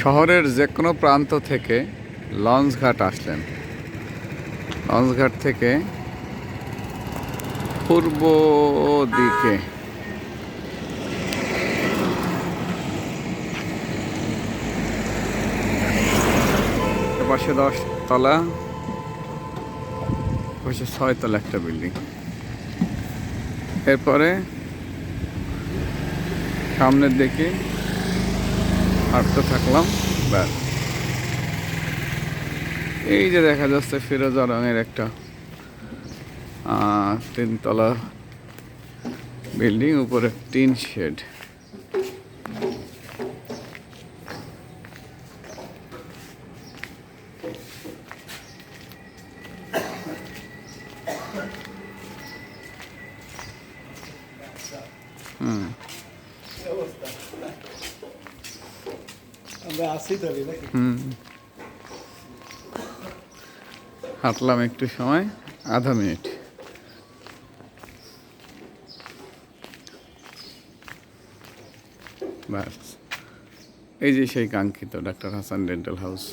শহরের যে কোনো প্রান্ত থেকে লঞ্চ ঘাট আসলেন। লঞ্চ ঘাট থেকে পূর্ব দিকে। পাশে দশ তলা, পাশে ছয় তলা একটা বিল্ডিং। এরপরে সামনের দিকে হাঁটতে থাকলাম, ব্যাস। এই যে দেখা যাচ্ছে ফিরোজা রঙের একটা তিনতলা বিল্ডিং, উপরে টিন শেড। হুম। হাঁটলাম একটু সময় আধা মিনিট। ব্যাস। এই যে সেই কাঙ্ক্ষিত ডাক্তার হাসান ডেন্টাল হাউস।